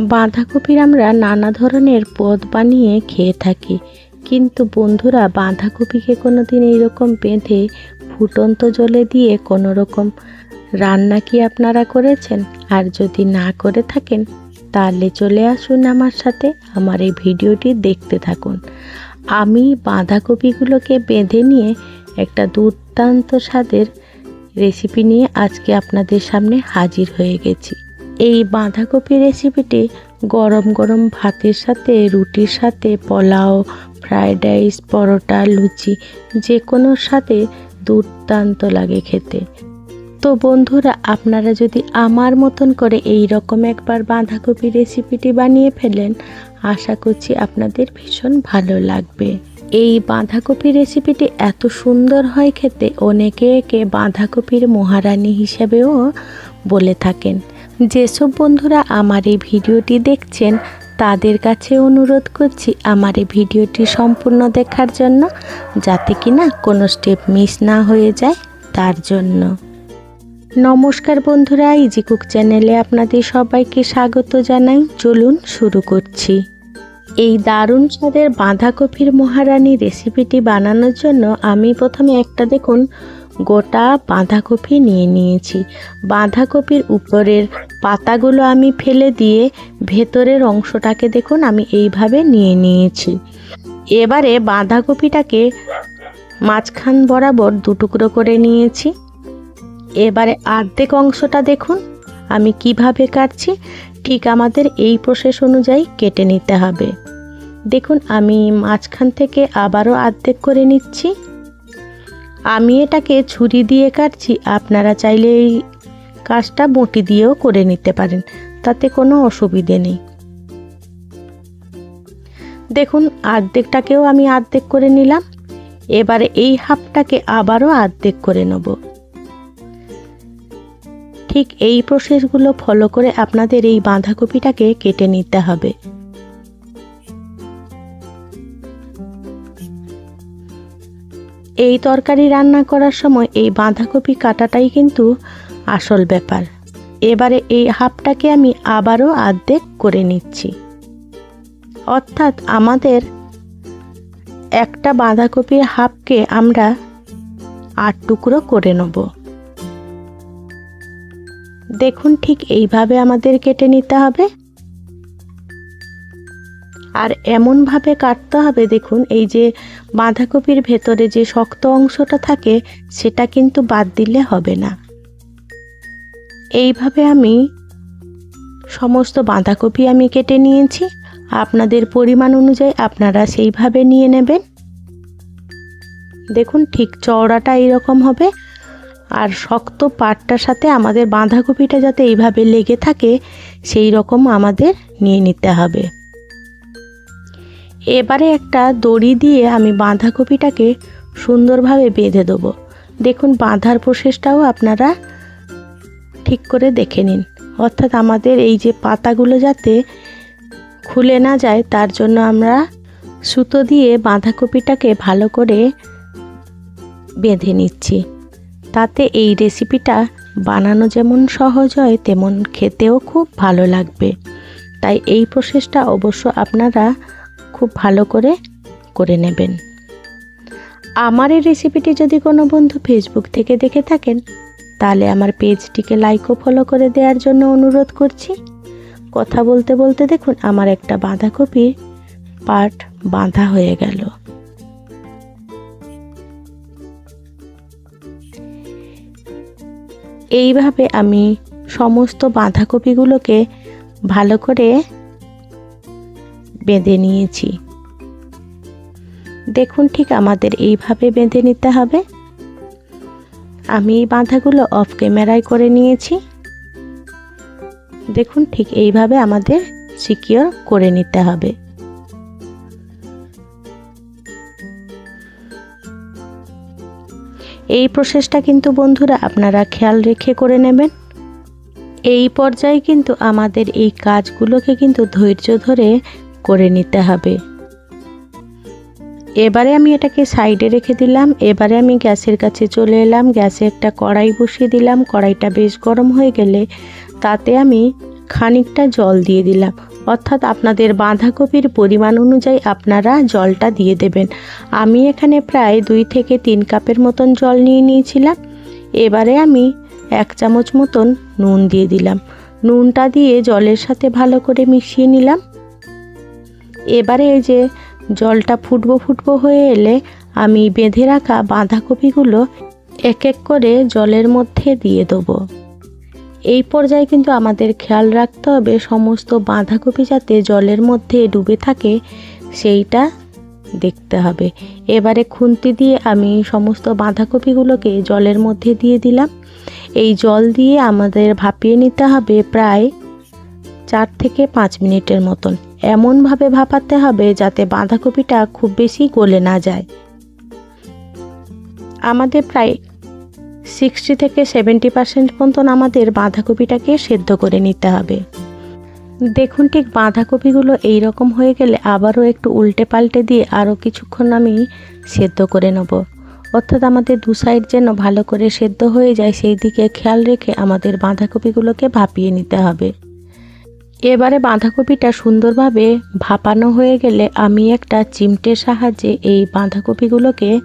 বাঁধাকপির আমরা নানা ধরনের পদ বানিয়ে খেয়ে থাকি। কিন্তু বন্ধুরা, বাঁধাকপিকে কোনো দিন এইরকম বেঁধে ফুটন্ত জলে দিয়ে কোনো রকম রান্না কি আপনারা করেছেন? আর যদি না করে থাকেন, তাহলে চলে আসুন আমার সাথে আমার এই ভিডিওটি দেখতে থাকুন। আমি বাঁধাকপিগুলোকে বেঁধে নিয়ে একটা দুর্দান্ত স্বাদের রেসিপি নিয়ে আজকে আপনাদের সামনে হাজির হয়ে গেছি। এই বাঁধাকপি রেসিপিটি গরম গরম ভাতের সাথে, রুটির সাথে, পোলাও ফ্রায়েড রাইস পরোটা, লুচি যে কোনোর সাথে দুর্দান্ত লাগে খেতে। তো বন্ধুরা, আপনারা যদি আমার মতন করে এই রকম একবার বাঁধাকপি রেসিপিটি বানিয়ে ফেলেন, আশা করছি আপনাদের ভীষণ ভালো লাগবে। এই বাঁধাকপি রেসিপিটি এত সুন্দর হয় খেতে, অনেকে একে বাঁধাকপির মহারানী হিসেবেও বলে থাকেন। যেসব বন্ধুরা আমার এই ভিডিওটি দেখছেন, তাদের কাছে অনুরোধ করছি আমার এই ভিডিওটি সম্পূর্ণ দেখার জন্য যাতে কিনা কোনো স্টেপ মিস না হয়ে যায় তার জন্য। নমস্কার বন্ধুরা ইজি কুক চ্যানেলে আপনাদের সবাইকে স্বাগত জানাই। চলুন শুরু করছি। এই দারুণ স্বাদের বাঁধাকপির মহারানী রেসিপিটি বানানোর জন্য আমি প্রথমে একটা দেখুন গোটা বাঁধাকপি নিয়ে নিয়েছি। বাঁধাকপির উপরের পাতাগুলো আমি ফেলে দিয়ে ভেতরের অংশটাকে দেখুন, আমি এইভাবে নিয়ে নিয়েছি। এবারে বাঁধাকপিটাকে মাঝখান বরাবর দুটুকরো করে নিয়েছি। এবারে অর্ধেক অংশটা দেখুন, আমি কীভাবে কাটছি, ঠিক আমাদের এই প্রসেস অনুযায়ী কেটে নিতে হবে। দেখুন, আমি মাঝখান থেকে আবারও অর্ধেক করে নিচ্ছি। আমি এটাকে ছুরি দিয়ে কাটছি, আপনারা চাইলে এই কাজটা বটি দিয়েও করে নিতে পারেন, তাতে কোনো অসুবিধে নেই। দেখুন, আর্ধেকটাকেও আমি অর্ধেক করে নিলাম, এবারে এই হাফটাকে আবারও অর্ধেক করে নেব। ঠিক এই প্রসেসগুলো ফলো করে আপনাদের এই বাঁধাকপিটাকে কেটে নিতে হবে। এই তরকারি রান্না করার সময় এই বাঁধাকপি কাটাটাই কিন্তু আসল ব্যাপার। এবারে এই হাফটাকে আমি আবারও আর্ধেক করে নিচ্ছি। অর্থাৎ আমাদের একটা বাঁধাকপির হাফকে আমরা আট টুকরো করে নেব। দেখুন ঠিক এইভাবে আমাদের কেটে নিতে হবে। আর এমনভাবে কাটতে হবে, দেখুন, এই যে বাঁধাকপির ভেতরে যে শক্ত অংশটা থাকে, সেটা কিন্তু বাদ দিলে হবে না। এইভাবে আমি সমস্ত বাঁধাকপি আমি কেটে নিয়েছি। আপনাদের পরিমাণ অনুযায়ী আপনারা সেইভাবে নিয়ে নেবেন। দেখুন, ঠিক চওড়াটা এইরকম হবে। আর শক্ত পাটটার সাথে আমাদের বাঁধাকপিটা যাতে এইভাবে লেগে থাকে সেই রকম আমাদের নিয়ে নিতে হবে। এবারে একটা দড়ি দিয়ে আমি বাঁধাকপিটাকে সুন্দরভাবে বেঁধে দেবো। দেখুন, বাঁধার প্রসেসটাও আপনারা ঠিক করে দেখে নিন। অর্থাৎ আমাদের এই যে পাতাগুলো যাতে খুলে না যায়, তার জন্য আমরা সুতো দিয়ে বাঁধাকপিটাকে ভালো করে বেঁধে নিচ্ছি। তাতে এই রেসিপিটা বানানো যেমন সহজ হয়, তেমন খেতেও খুব ভালো লাগবে। তাই এই প্রসেসটা অবশ্য আপনারা খুব ভালো করে করে নেবেন। আমার এই রেসিপিটি যদি কোনো বন্ধু ফেসবুক থেকে দেখে থাকেন, তাহলে আমার পেজটিকে লাইক ও ফলো করে দেওয়ার জন্য অনুরোধ করছি। কথা বলতে বলতে দেখুন, আমার একটা বাঁধাকপির পাট বাঁধা হয়ে গেল। এইভাবে আমি সমস্ত বাঁধাকপিগুলোকে ভালো করে বেঁধে নিয়েছি। দেখুন ঠিক আমাদের এইভাবে বেঁধে নিতে হবে। আমি এই বাঁধাগুলো অফ ক্যামেরায় করে নিয়েছি। দেখুন ঠিক এইভাবে আমাদের সিকিওর করে নিতে হবে। এই প্রসেসটা কিন্তু বন্ধুরা আপনারা খেয়াল রেখে করে নেবেন। এই পর্যায়ে কিন্তু আমাদের এই কাজগুলোকে কিন্তু ধৈর্য ধরে করে নিতে হবে। এবারে আমি এটাকে সাইডে রেখে দিলাম। এবারে আমি গ্যাসের কাছে চলে এলাম। গ্যাসে একটা কড়াই বসিয়ে দিলাম। কড়াইটা বেশ গরম হয়ে গেলে তাতে আমি খানিকটা জল দিয়ে দিলাম। অর্থাৎ আপনাদের বাঁধাকপির পরিমাণ অনুযায়ী আপনারা জলটা দিয়ে দেবেন। আমি এখানে প্রায় দুই থেকে তিন কাপের মতন জল নিয়ে নিয়েছিলাম। এবারে আমি এক চামচ মতন নুন দিয়ে দিলাম। নুনটা দিয়ে জলের সাথে ভালো করে মিশিয়ে নিলাম। এবারে এই যে জলটা ফুটবো ফুটবো হয়ে এলে আমি বেঁধে রাখা বাঁধাকপিগুলো এক এক করে জলের মধ্যে দিয়ে দেবো। এই পর্যায়ে কিন্তু আমাদের খেয়াল রাখতে হবে সমস্ত বাঁধাকপি যাতে জলের মধ্যে ডুবে থাকে, সেইটা দেখতে হবে। এবারে খুন্তি দিয়ে আমি সমস্ত বাঁধাকপিগুলোকে জলের মধ্যে দিয়ে দিলাম। এই জল দিয়ে আমাদের ভাপিয়ে নিতে হবে প্রায় চার থেকে পাঁচ মিনিটের মতন। এমনভাবে ভাপাতে হবে যাতে বাঁধাকপিটা খুব বেশি গলে না যায়। আমাদের প্রায় সিক্সটি থেকে সেভেন্টি পার্সেন্ট মতন আমাদের বাঁধাকপিটাকে সেদ্ধ করে নিতে হবে। দেখুন ঠিক বাঁধাকপিগুলো এই রকম হয়ে গেলে আবারও একটু উল্টে পাল্টে দিয়ে আরও কিছুক্ষণ আমি সেদ্ধ করে নেব। অর্থাৎ আমাদের দু সাইড যেন ভালো করে সেদ্ধ হয়ে যায়, সেই দিকে খেয়াল রেখে আমাদের বাঁধাকপিগুলোকে ভাপিয়ে নিতে হবে। এবারে বাঁধাকপিটা সুন্দরভাবে ভাপানো হয়ে গেলে আমি একটা চিমটের সাহায্যে এই বাঁধাকপিগুলোকে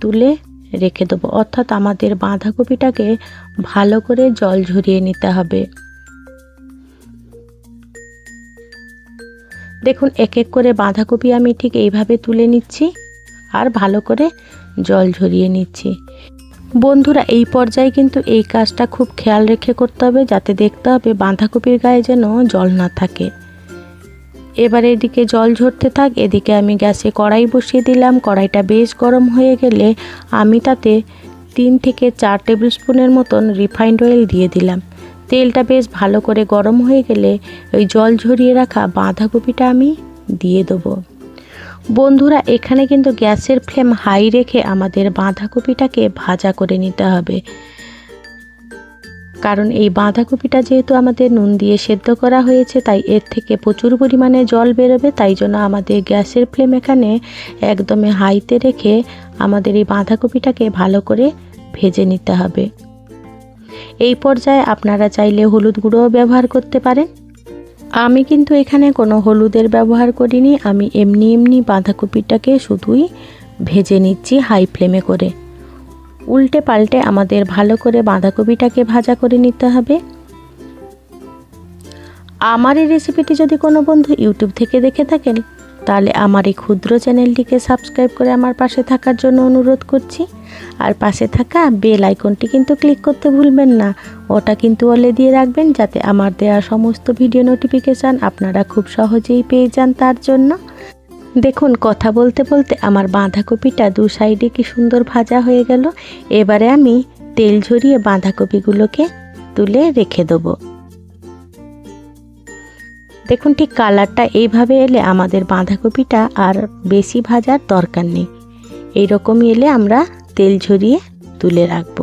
তুলে রেখে দেবো। অর্থাৎ আমাদের বাঁধাকপিটাকে ভালো করে জল ঝরিয়ে নিতে হবে। দেখুন, এক এক করে বাঁধাকপি আমি ঠিক এইভাবে তুলে নিচ্ছি আর ভালো করে জল ঝরিয়ে নিচ্ছি। বন্ধুরা, এই পর্যায়ে কিন্তু এই কাজটা খুব খেয়াল রেখে করতে হবে, যাতে দেখতে হবে বাঁধাকপির গায়ে যেন জল না থাকে। এবার এদিকে জল ঝরতে থাক, এদিকে আমি গ্যাসে কড়াই বসিয়ে দিলাম। কড়াইটা বেশ গরম হয়ে গেলে আমি তাতে তিন থেকে চার টেবিল স্পুনের মতন রিফাইন্ড অয়েল দিয়ে দিলাম। তেলটা বেশ ভালো করে গরম হয়ে গেলে ওই জল ঝরিয়ে রাখা বাঁধাকপিটা আমি দিয়ে দেবো। বন্ধুরা, এখানে কিন্তু গ্যাসের ফ্লেম হাই রেখে আমাদের বাঁধাকপিটাকে ভাজা করে নিতে হবে। কারণ এই বাঁধাকপিটা যেহেতু আমাদের নুন দিয়ে সেদ্ধ করা হয়েছে, তাই এর থেকে প্রচুর পরিমাণে জল বেরোবে, তাই জন্য আমাদের গ্যাসের ফ্লেম এখানে একদমই হাইতে রেখে আমাদের এই বাঁধাকপিটাকে ভালো করে ভেজে নিতে হবে। এই পর্যায়ে আপনারা চাইলে হলুদ গুঁড়োও ব্যবহার করতে পারেন। আমি কিন্তু এখানে কোনো হলুদের ব্যবহার করিনি, আমি এমনি এমনি বাঁধাকপিটাকে শুধুই ভেজে নিচ্ছি হাই ফ্লেমে করে। উল্টে পাল্টে আমাদের ভালো করে বাঁধাকপিটাকে ভাজা করে নিতে হবে। আমার এই রেসিপিটি যদি কোনো বন্ধু ইউটিউব থেকে দেখে থাকেন, তাহলে আমার এই ক্ষুদ্র চ্যানেলটিকে সাবস্ক্রাইব করে আমার পাশে থাকার জন্য অনুরোধ করছি। আর পাশে থাকা বেল আইকনটি কিন্তু ক্লিক করতে ভুলবেন না। ওটা কিন্তু অলে দিয়ে রাখবেন যাতে আমার দেওয়া সমস্ত ভিডিও নোটিফিকেশান আপনারা খুব সহজেই পেয়ে যান তার জন্য। দেখুন, কথা বলতে বলতে আমার বাঁধাকপিটা দু সাইডে কি সুন্দর ভাজা হয়ে গেল। এবারে আমি তেল ঝরিয়ে বাঁধাকপিগুলোকে তুলে রেখে দেবো। দেখুন, ঠিক কালারটা এইভাবে এলে আমাদের বাঁধাকপিটা আর বেশি ভাজার দরকার নেই। এইরকমই এলে আমরা তেল ঝরিয়ে তুলে রাখব।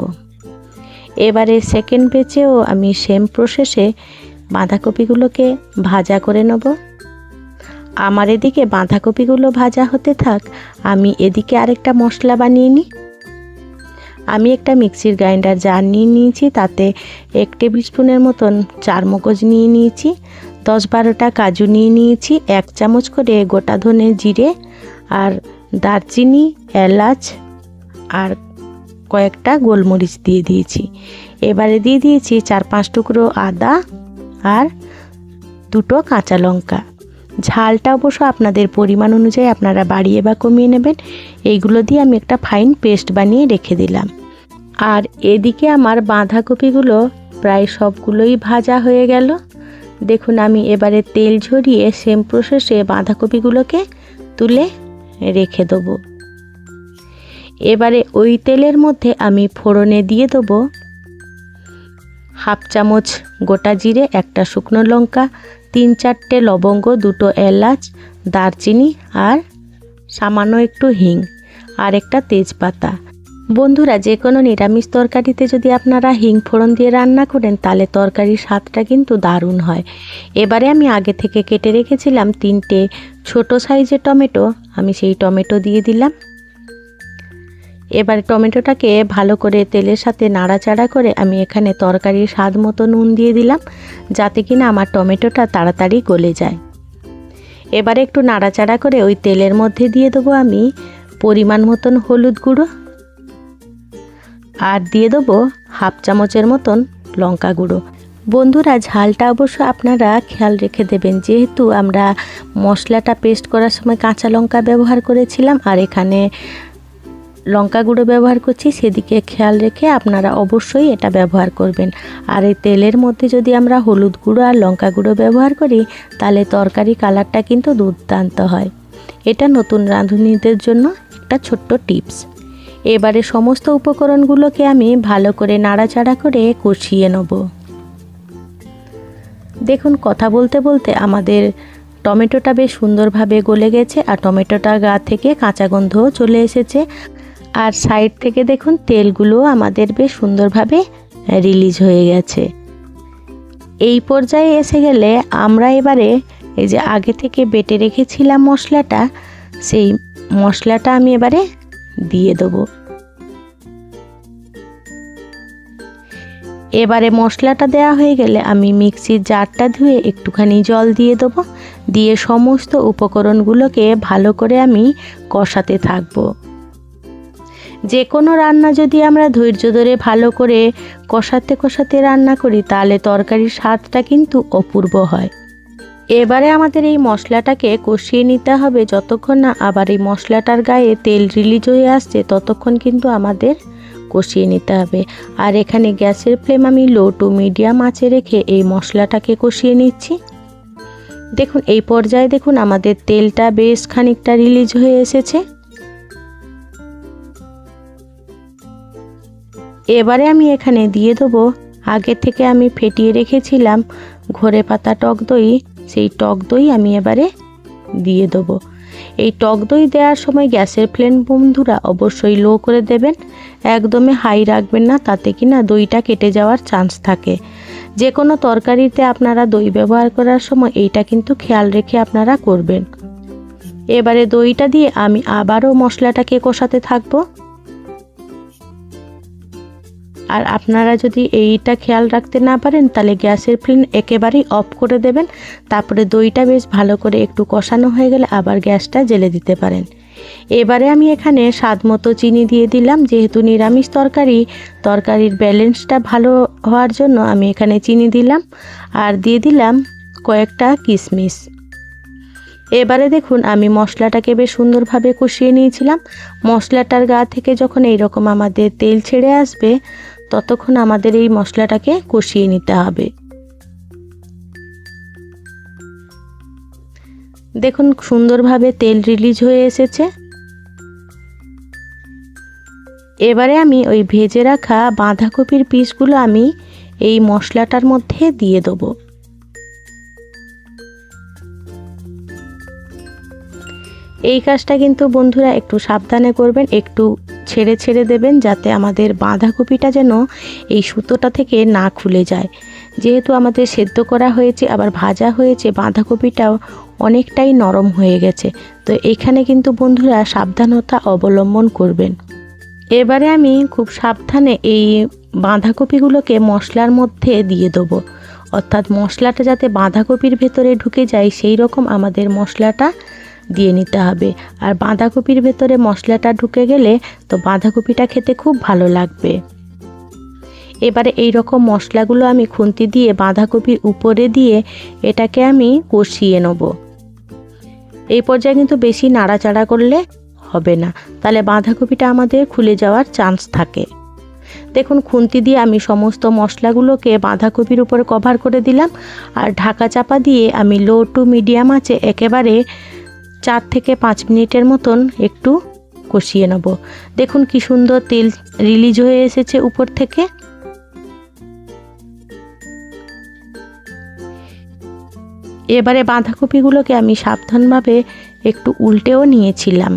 এবারে সেকেন্ড বেচেও আমি সেম প্রসেসে বাঁধাকপিগুলোকে ভাজা করে নেব। আমার এদিকে বাঁধাকপিগুলো ভাজা হতে থাক, আমি এদিকে আরেকটা মশলা বানিয়ে নিই। আমি একটা মিক্সির গ্রাইন্ডার জার নিয়ে নিয়েছি, তাতে এক টেবিল স্পুনের মতন চার মগজ নিয়ে নিয়েছি, দশ বারোটা কাজু নিয়ে নিয়েছি, এক চামচ করে গোটা ধনে জিরে আর দারচিনি, এলাচ আর কয়েকটা গোলমরিচ দিয়ে দিয়েছি। এবারে দিয়ে দিয়েছি চার পাঁচ টুকরো আদা আর দুটো কাঁচা লঙ্কা। ঝালটা অবশ্য আপনাদের পরিমাণ অনুযায়ী আপনারা বাড়িয়ে বা কমিয়ে নেবেন। এইগুলো দিয়ে আমি একটা ফাইন পেস্ট বানিয়ে রেখে দিলাম। আর এদিকে আমার বাঁধাকপিগুলো প্রায় সবগুলোই ভাজা হয়ে গেল। দেখুন আমি এবারে তেল ঝরিয়ে সেম প্রসেসে বাঁধাকপিগুলোকে তুলে রেখে দেবো। এবারে ওই তেলের মধ্যে আমি ফোড়নে দিয়ে দেবো হাফ চামচ গোটা জিরে, একটা শুকনো লঙ্কা, তিন চারটে লবঙ্গ, দুটো এলাচ, দারচিনি আর সামান্য একটু হিং আর একটা তেজপাতা। বন্ধুরা যে কোনো নিরামিষ তরকারিতে যদি আপনারা হিং ফোড়ন দিয়ে রান্না করেন, তাহলে তরকারির স্বাদটা কিন্তু দারুণ হয়। এবারে আমি আগে থেকে কেটে রেখেছিলাম তিনটে ছোট সাইজের টমেটো, আমি সেই টমেটো দিয়ে দিলাম। এবার টমেটোটাকে ভালো করে তেলের সাথে নাড়াচাড়া করে আমি এখানে তরকারির স্বাদ মতো নুন দিয়ে দিলাম, যাতে কিনা আমার টমেটোটা তাড়াতাড়ি গলে যায়। এবারে একটু নাড়াচাড়া করে ওই তেলের মধ্যে দিয়ে দেবো আমি পরিমাণ মতন হলুদ গুঁড়ো আর দিয়ে দেবো হাফ চামচের মতন লঙ্কা গুঁড়ো। বন্ধুরা, ঝালটা অবশ্য আপনারা খেয়াল রেখে দেবেন, যেহেতু আমরা মশলাটা পেস্ট করার সময় কাঁচা লঙ্কা ব্যবহার করেছিলাম আর এখানে লঙ্কা গুঁড়ো ব্যবহার করছি, সেদিকে খেয়াল রেখে আপনারা অবশ্যই এটা ব্যবহার করবেন। আর এই তেলের মধ্যে যদি আমরা হলুদ গুঁড়ো আর লঙ্কা গুঁড়ো ব্যবহার করি, তাহলে তরকারি কালারটা কিন্তু দুর্দান্ত হয়। এটা নতুন রাঁধুনিদের জন্য একটা ছোট্ট টিপস। এবারে সমস্ত উপকরণগুলোকে আমি ভালো করে নাড়াচাড়া করে কষিয়ে নেব। দেখুন, কথা বলতে বলতে আমাদের টমেটোটা বেশ সুন্দরভাবে গলে গেছে, আর টমেটোটা গা থেকে কাঁচা গন্ধও চলে এসেছে। আর সাইড থেকে দেখুন তেলগুলো আমাদের বেশ সুন্দরভাবে রিলিজ হয়ে গেছে। এই পর্যায়ে এসে গেলে আমরা এবারে এই যে আগে থেকে বেটে রেখেছিলাম মশলাটা, সেই মশলাটা আমি এবারে দিয়ে দেবো। এবারে মশলাটা দেওয়া হয়ে গেলে আমি মিক্সির জারটা ধুয়ে একটুখানি জল দিয়ে দেবো। দিয়ে সমস্ত উপকরণগুলোকে ভালো করে আমি কষাতে থাকব। যে কোনো রান্না যদি আমরা ধৈর্য ধরে ভালো করে কষাতে কষাতে রান্না করি, তাহলে তরকারির স্বাদটা কিন্তু অপূর্ব হয়। এবারে আমাদের এই মশলাটাকে কষিয়ে নিতে হবে। যতক্ষণ না আবার এই মশলাটার গায়ে তেল রিলিজ হয়ে আসছে, ততক্ষণ কিন্তু আমাদের কষিয়ে নিতে হবে। আর এখানে গ্যাসের ফ্লেম আমি লো টু মিডিয়াম আঁচে রেখে এই মশলাটাকে কষিয়ে নিচ্ছি। দেখুন, এই পর্যায়ে দেখুন, আমাদের তেলটা বেশ খানিকটা রিলিজ হয়ে এসেছে। এবারে আমি এখানে দিয়ে দেবো। আগে থেকে আমি ফেটিয়ে রেখেছিলাম ঘরে পাতা টক দই, সেই টক দই আমি এবারে দিয়ে দেবো। এই টক দই দেওয়ার সময় গ্যাসের ফ্লেম বন্ধুরা অবশ্যই লো করে দেবেন। একদমই হাই রাখবেন না, তাতে কি না দইটা কেটে যাওয়ার চান্স থাকে। যে কোনো তরকারিতে আপনারা দই ব্যবহার করার সময় এইটা কিন্তু খেয়াল রেখে আপনারা করবেন। এবারে দইটা দিয়ে আমি আবারও মশলাটাকে কষাতে থাকব। আর আপনারা যদি এইটা খেয়াল রাখতে না পারেন, তাহলে গ্যাসের ফ্লেম একেবারেই অফ করে দেবেন। তারপরে দইটা বেশ ভালো করে একটু কষানো হয়ে গেলে আবার গ্যাসটা জেলে দিতে পারেন। এবারে আমি এখানে স্বাদ মতো চিনি দিয়ে দিলাম। যেহেতু নিরামিষ তরকারি, তরকারির ব্যালেন্সটা ভালো হওয়ার জন্য আমি এখানে চিনি দিলাম আর দিয়ে দিলাম কয়েকটা কিশমিশ। এবারে দেখুন, আমি মশলাটাকে বেশ সুন্দরভাবে কষিয়ে নিয়েছিলাম। মশলাটার গা থেকে যখন এইরকম আমাদের তেল ছেড়ে আসবে ততক্ষণ আমাদের এই মশলাটাকে কষিয়ে নিতে হবে। দেখুন, সুন্দরভাবে তেল রিলিজ হয়ে এসেছে। এবারে আমি ওই ভেজে রাখা বাঁধাকপির পিসগুলো আমি এই মশলাটার মধ্যে দিয়ে দেবো। এই কাজটা কিন্তু বন্ধুরা একটু সাবধানে করবেন, একটু ছেড়ে ছেড়ে দেবেন যাতে আমাদের বাঁধাকপিটা যেন এই সুতোটা থেকে না খুলে যায়। যেহেতু আমাদের সেদ্ধ করা হয়েছে, আবার ভাজা হয়েছে, বাঁধাকপিটাও অনেকটাই নরম হয়ে গেছে। তো এখানে কিন্তু বন্ধুরা সাবধানতা অবলম্বন করবেন। এবারে আমি খুব সাবধানে এই বাঁধাকপিগুলোকে মশলার মধ্যে দিয়ে দেবো। অর্থাৎ মশলাটা যাতে বাঁধাকপির ভেতরে ঢুকে যায়, সেই রকম আমাদের মশলাটা দিয়ে নিতে হবে। আর বাঁধাকপির ভেতরে মশলাটা ঢুকে গেলে তো বাঁধাকপিটা খেতে খুব ভালো লাগবে। এবারে এই রকম মশলাগুলো আমি খুন্তি দিয়ে বাঁধাকপির উপরে দিয়ে এটাকে আমি কষিয়ে নেব। এই পর্যায়ে কিন্তু বেশি নাড়াচাড়া করলে হবে না। তাহলে বাঁধাকপিটা আমাদের খুলে যাওয়ার চান্স থাকে। দেখুন, খুন্তি দিয়ে আমি সমস্ত মশলাগুলোকে বাঁধাকপির উপরে কভার করে দিলাম। আর ঢাকা চাপা দিয়ে আমি লো টু মিডিয়াম আছে একেবারে চার থেকে পাঁচ মিনিটের মতন একটু কষিয়ে নেব। দেখুন কি সুন্দর তেল রিলিজ হয়ে এসেছে উপর থেকে। এবারে বাঁধাকপিগুলোকে আমি সাবধানভাবে একটু উল্টেও নিয়েছিলাম।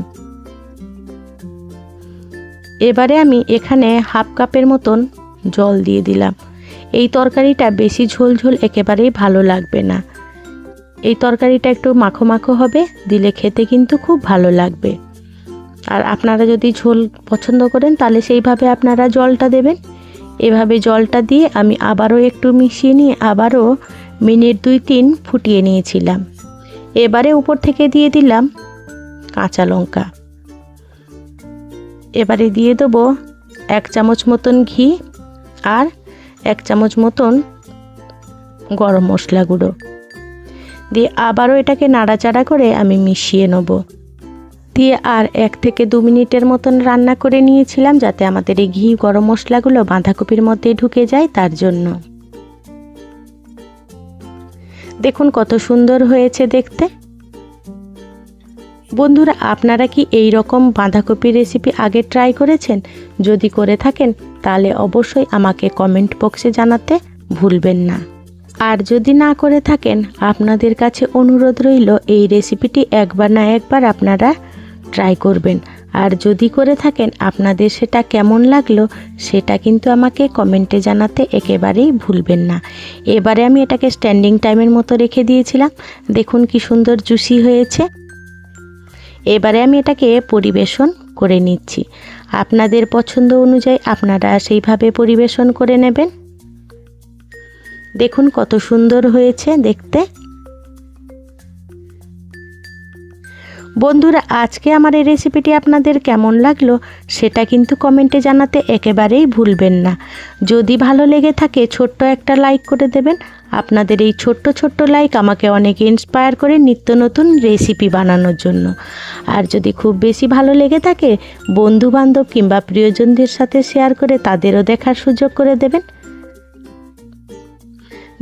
এবারে আমি এখানে হাফ কাপের মতন জল দিয়ে দিলাম। এই তরকারিটা বেশি ঝোল ঝোল একেবারেই ভালো লাগবে না। এই তরকারিটা একটু মাখো মাখো হবে, দিলে খেতে কিন্তু খুব ভালো লাগবে। আর আপনারা যদি ঝোল পছন্দ করেন, তাহলে সেইভাবে আপনারা জলটা দেবেন। এভাবে জলটা দিয়ে আমি আবারও একটু মিশিয়ে নিয়ে আবারও মিনিট দুই তিন ফুটিয়ে নিয়েছিলাম। এবারে উপর থেকে দিয়ে দিলাম কাঁচা লঙ্কা। এবারে দিয়ে দেবো এক চামচ মতন ঘি আর এক চামচ মতন গরম মশলা গুঁড়ো। দিয়ে আবারও এটাকে নাড়াচাড়া করে আমি মিশিয়ে নেব। দিয়ে আর এক থেকে দু মিনিটের মতন রান্না করে নিয়েছিলাম যাতে আমাদের এই ঘি গরম মশলাগুলো বাঁধাকপির মধ্যে ঢুকে যায় তার জন্য। দেখুন কত সুন্দর হয়েছে দেখতে। বন্ধুরা, আপনারা কি এই রকম বাঁধাকপির রেসিপি আগে ট্রাই করেছেন? যদি করে থাকেন, তাহলে অবশ্যই আমাকে কমেন্ট বক্সে জানাতে ভুলবেন না। আর যদি না করে থাকেন, আপনাদের কাছে অনুরোধ রইল, এই রেসিপিটি একবার না একবার আপনারা ট্রাই করবেন। আর যদি করে থাকেন, আপনাদের সেটা কেমন লাগল, সেটা কিন্তু আমাকে কমেন্টে জানাতে একেবারেই ভুলবেন না। এবারে আমি এটাকে স্ট্যান্ডিং টাইমের মতো রেখে দিয়েছিলাম। দেখুন কি সুন্দর জুসি হয়েছে। এবারে আমি এটাকে পরিবেশন করে নিচ্ছি। আপনাদের পছন্দ অনুযায়ী আপনারা সেইভাবে পরিবেশন করে নেবেন। দেখুন কত সুন্দর হয়েছে দেখতে। বন্ধুরা, আজকে আমার এই রেসিপিটি আপনাদের কেমন লাগল সেটা কিন্তু কমেন্টে জানাতে একেবারেই ভুলবেন না। যদি ভালো লেগে থাকে, ছোট্ট একটা লাইক করে দেবেন। আপনাদের এই ছোট্ট ছোট্ট লাইক আমাকে অনেক ইন্সপায়ার করে নিত্য নতুন রেসিপি বানানোর জন্য। আর যদি খুব বেশি ভালো লেগে থাকে বন্ধু বান্ধব কিংবা প্রিয়জনদের সাথে শেয়ার করে তাদেরও দেখার সুযোগ করে দেবেন।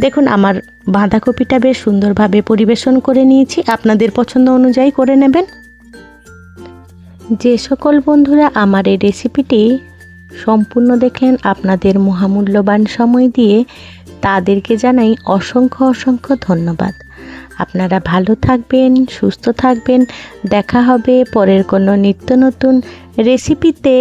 দেখুন, আমার বাঁধাকপিটা বেশ সুন্দরভাবে পরিবেশন করে নিয়েছি। আপনাদের পছন্দ অনুযায়ী করে নেবেন। যে সকল বন্ধুরা আমার এই রেসিপিটি সম্পূর্ণ দেখেন, আপনাদের মহামূল্যবান সময় দিয়ে, তাদেরকে জানাই অসংখ্য অসংখ্য ধন্যবাদ। আপনারা ভালো থাকবেন, সুস্থ থাকবেন। দেখা হবে পরের কোনো নিত্য নতুন রেসিপিতে।